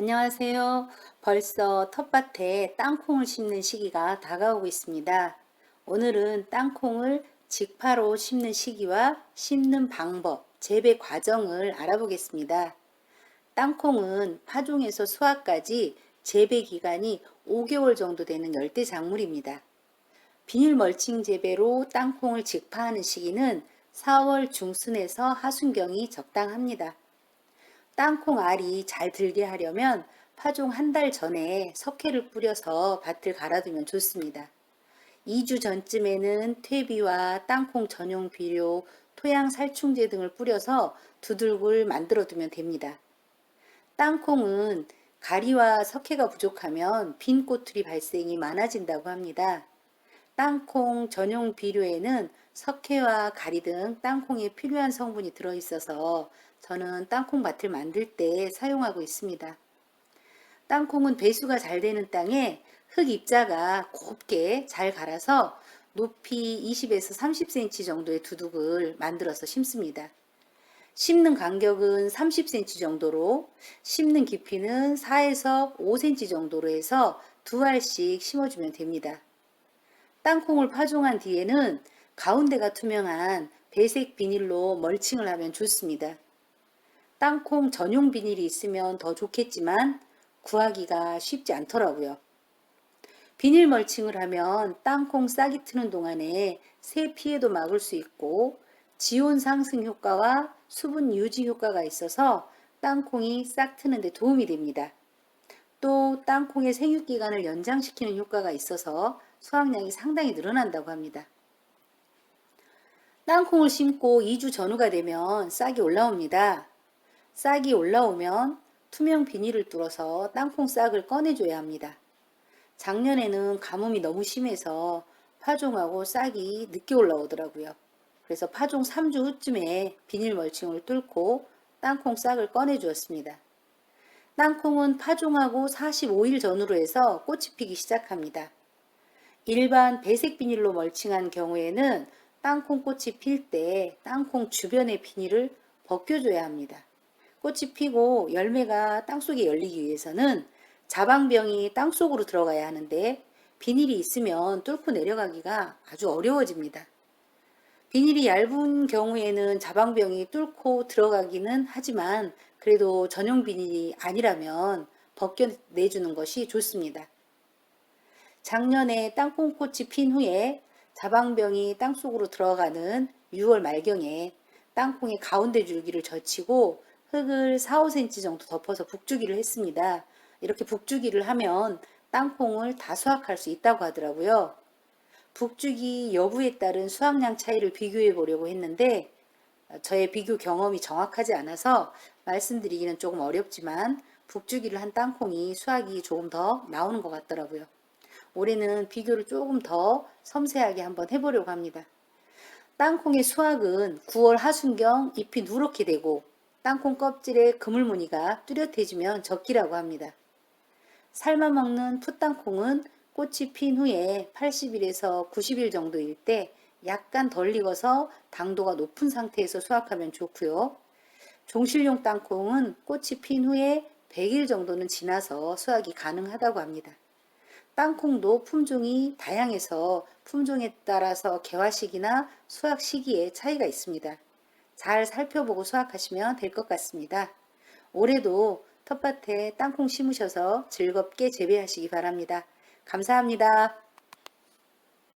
안녕하세요. 벌써 텃밭에 땅콩을 심는 시기가 다가오고 있습니다. 오늘은 땅콩을 직파로 심는 시기와 심는 방법, 재배 과정을 알아보겠습니다. 땅콩은 파종에서 수확까지 재배 기간이 5개월 정도 되는 열대 작물입니다. 비닐 멀칭 재배로 땅콩을 직파하는 시기는 4월 중순에서 하순경이 적당합니다. 땅콩 알이 잘 들게 하려면 파종 한 달 전에 석회를 뿌려서 밭을 갈아두면 좋습니다. 2주 전쯤에는 퇴비와 땅콩 전용 비료, 토양 살충제 등을 뿌려서 두들굴 만들어 두면 됩니다. 땅콩은 가리와 석회가 부족하면 빈 꼬투리 발생이 많아진다고 합니다. 땅콩 전용 비료에는 석회와 가리 등 땅콩에 필요한 성분이 들어있어서 저는 땅콩밭을 만들 때 사용하고 있습니다. 땅콩은 배수가 잘 되는 땅에 흙 입자가 곱게 잘 갈아서 높이 20에서 30cm 정도의 두둑을 만들어서 심습니다. 심는 간격은 30cm 정도로 심는 깊이는 4에서 5cm 정도로 해서 두 알씩 심어주면 됩니다. 땅콩을 파종한 뒤에는 가운데가 투명한 배색 비닐로 멀칭을 하면 좋습니다. 땅콩 전용 비닐이 있으면 더 좋겠지만 구하기가 쉽지 않더라고요. 비닐 멀칭을 하면 땅콩 싹이 트는 동안에 새 피해도 막을 수 있고 지온 상승 효과와 수분 유지 효과가 있어서 땅콩이 싹 트는데 도움이 됩니다. 또 땅콩의 생육 기간을 연장시키는 효과가 있어서 수확량이 상당히 늘어난다고 합니다. 땅콩을 심고 2주 전후가 되면 싹이 올라옵니다. 싹이 올라오면 투명 비닐을 뚫어서 땅콩 싹을 꺼내줘야 합니다. 작년에는 가뭄이 너무 심해서 파종하고 싹이 늦게 올라오더라고요. 그래서 파종 3주 후쯤에 비닐 멀칭을 뚫고 땅콩 싹을 꺼내 주었습니다. 땅콩은 파종하고 45일 전후로 해서 꽃이 피기 시작합니다. 일반 배색 비닐로 멀칭한 경우에는 땅콩 꽃이 필 때 땅콩 주변의 비닐을 벗겨줘야 합니다. 꽃이 피고 열매가 땅속에 열리기 위해서는 자방병이 땅속으로 들어가야 하는데 비닐이 있으면 뚫고 내려가기가 아주 어려워집니다. 비닐이 얇은 경우에는 자방병이 뚫고 들어가기는 하지만 그래도 전용 비닐이 아니라면 벗겨내주는 것이 좋습니다. 작년에 땅콩꽃이 핀 후에 자방병이 땅속으로 들어가는 6월 말경에 땅콩의 가운데 줄기를 젖히고 흙을 4, 5cm 정도 덮어서 북주기를 했습니다. 이렇게 북주기를 하면 땅콩을 다 수확할 수 있다고 하더라고요. 북주기 여부에 따른 수확량 차이를 비교해 보려고 했는데 저의 비교 경험이 정확하지 않아서 말씀드리기는 조금 어렵지만 북주기를 한 땅콩이 수확이 조금 더 나오는 것 같더라고요. 올해는 비교를 조금 더 섬세하게 한번 해보려고 합니다. 땅콩의 수확은 9월 하순경 잎이 누렇게 되고 땅콩 껍질에 그물무늬가 뚜렷해지면 적기라고 합니다. 삶아 먹는 풋땅콩은 꽃이 핀 후에 80일에서 90일 정도일 때 약간 덜 익어서 당도가 높은 상태에서 수확하면 좋고요. 종실용 땅콩은 꽃이 핀 후에 100일 정도는 지나서 수확이 가능하다고 합니다. 땅콩도 품종이 다양해서 품종에 따라서 개화식이나 수확 시기에 차이가 있습니다. 잘 살펴보고 수확하시면 될 것 같습니다. 올해도 텃밭에 땅콩 심으셔서 즐겁게 재배하시기 바랍니다. 감사합니다.